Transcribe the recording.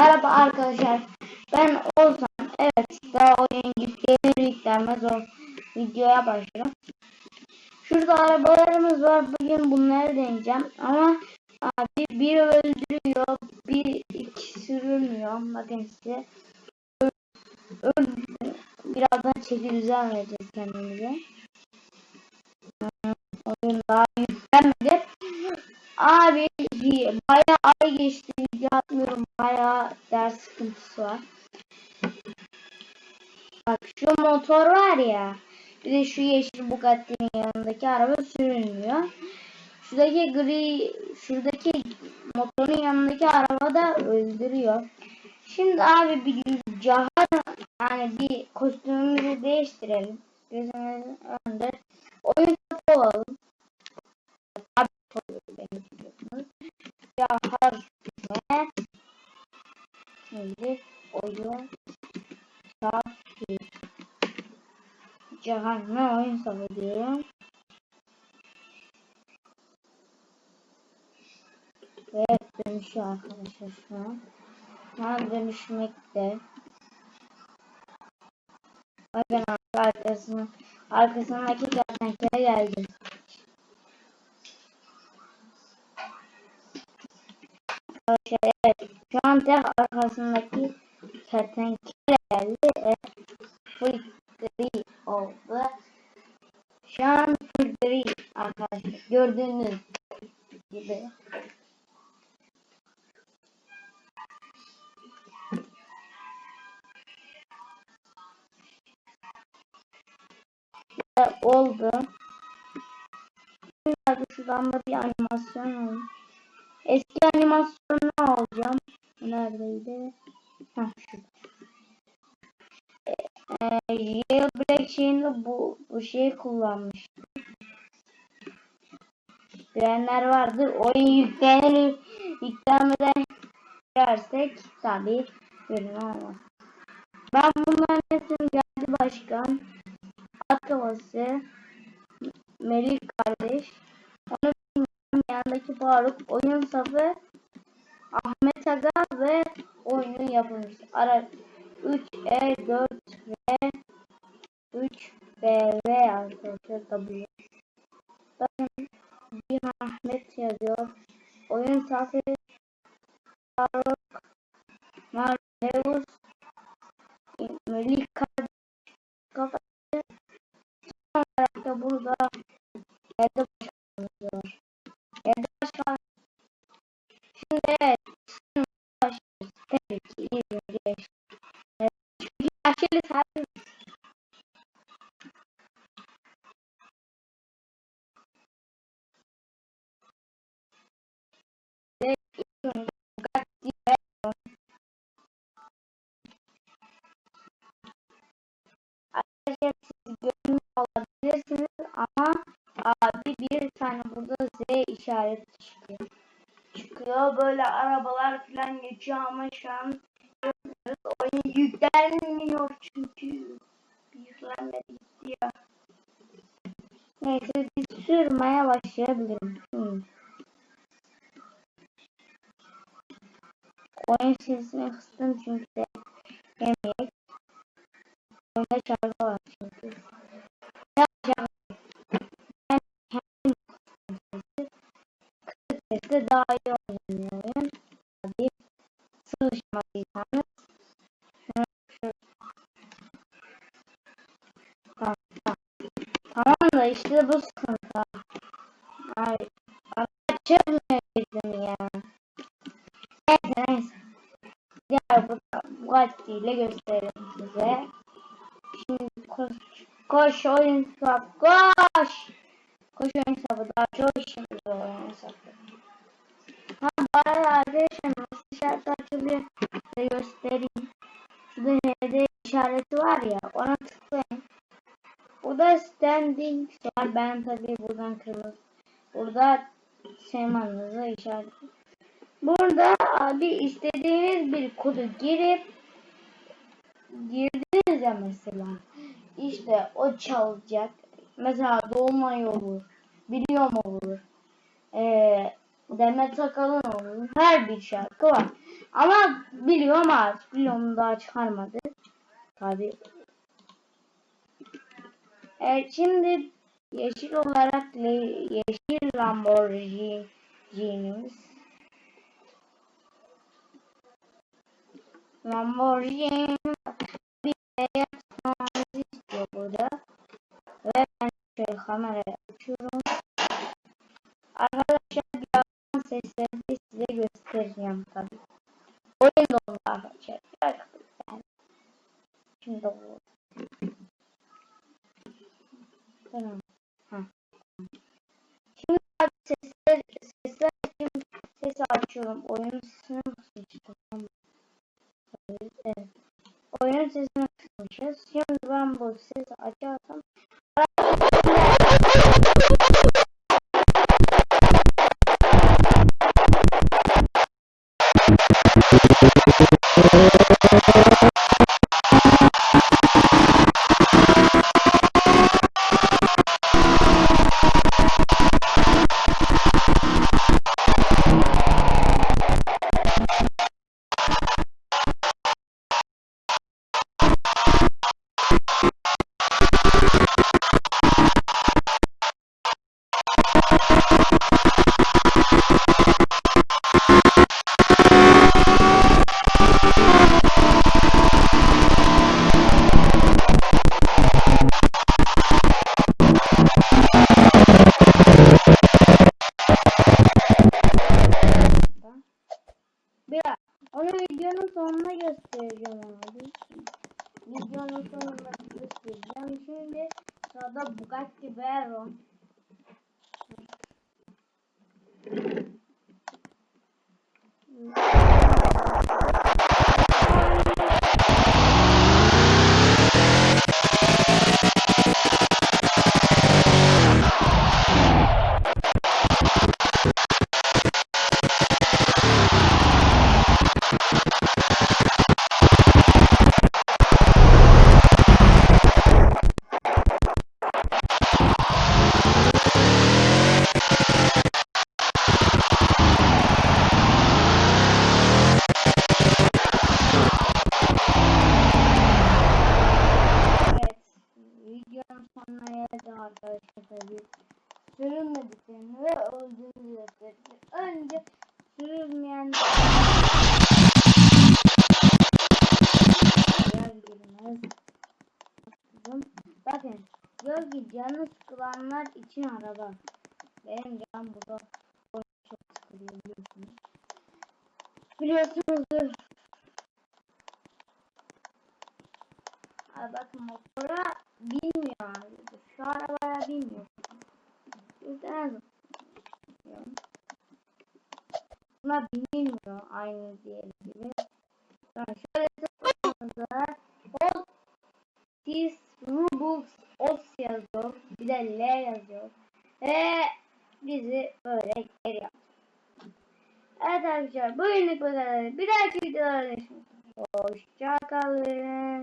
Merhaba arkadaşlar. Ben Ozan. Evet daha oyun yüklenir yüklenmez o videoya başlıyorum. Şurada arabalarımız var. Bugün bunları deneyeceğim. Ama abi bir öldürüyor. Bir iki sürülmüyor. Bakın size. Öl, öl, birazdan çeki düzen kendimize. Bak şu motor var ya bir de şu yeşil Bugatti'nin yanındaki araba sürülmüyor. Şuradaki gri şuradaki motorun yanındaki araba da öldürüyor. Şimdi abi bir cahan yani bir kostümümüzü değiştirelim. Gözümüzün önünde oyun olalım. Tabii benim biliyorsunuz. Cihaz ne? Neydi? Oyun ne oyun diyorum. Ve dönüşüyor arkadaşlar şu an. Ben dönüşmekte. Bakın arkasına, arkasındaki kertenkele geldi. Arkadaşlar evet. Şu an tek arkasındaki kertenkele geldi. Evet. Gri oldu. Şu an full gri arkadaşlar. Gördüğünüz gibi. Ve oldu. Şimdi şuradan da bir animasyon oldu. Eski animasyonu alacağım. Neredeydi? Heh, şurada. Ee, Jailbreak şeyinde bu, bu şeyi kullanmış. Bilenler vardır. Oyun yüklenir. Yüklenmeden girersek tabi ürün olmaz. Ben bunların hepsini geldi başkan. At kafası. Melih kardeş. Onu bilmiyorum. Yanındaki Faruk. Oyun safı. Ahmet Aga ve oyunun yapımcısı. Ara 3E4 ve 3BV arkadaşlar tabii. Bakın bir Ahmet yazıyor. Oyun safi abi bir tane burada Z işareti çıkıyor. Çıkıyor böyle arabalar falan geçiyor ama şu an. Oyun yüklenmiyor çünkü yüklenmedi gitti ya. Neyse biz sürmeye başlayabilirim. Hmm. Oyun sesini kıstım çünkü de yemek. Oyunda şarkı Sesle daha iyi oynanıyor oyun. Hadi sığışmadıysanız. Tamam tamam. Tamam da işte bu sıkıntı. Ay. Dedim ya. Neyse neyse. Diğer bu Bugatti ile gösterelim size. Şimdi koş, koş oyun sap, koş. Koş oyun sapı daha çok işimiz arkadaşlar nasıl işaret açılıyor size göstereyim. Şurada HD işareti var ya ona tıklayın. Burada standing var. Ben tabii buradan kırmızı. Burada semanınıza işaret. Burada abi istediğiniz bir kodu girip girdiniz ya mesela. İşte o çalacak. Mesela Dolunay olur. Biliyorum olur. Ee, Demet Akalın olur. Her bir şarkı var. Ama biliyorum artık. Biliyorum daha çıkarmadı. Tabi. Evet şimdi yeşil olarak yeşil Lamborghini'miz. Lamborghini Tamam. Ha. Şimdi abi sesler, sesler için sesi açıyorum. Oyun sesini kısmıştım? Tamam. Evet, evet. Oyun sesini kısmışız. Şimdi ben bu sesi açarsam sonuna göstereceğim abi. Videonun sonunda göstereceğim. Şimdi sırada Bugatti Veyron. Diyor ki canı sıkılanlar için araba. Benim canım burada çok sıkılıyor biliyorsunuz. Biliyorsunuzdur. Abi bakın motora binmiyor abi. Şu arabaya binmiyor. Yüzden Buna binilmiyor aynı diğer gibi. Sonra şöyle tıkladığımızda Otis Robux Os yazıyor. Bir de L yazıyor. Ve bizi böyle geri yaptı. Evet arkadaşlar bugünlük bu kadar. Bir dahaki videolarda görüşmek üzere. Hoşçakalın.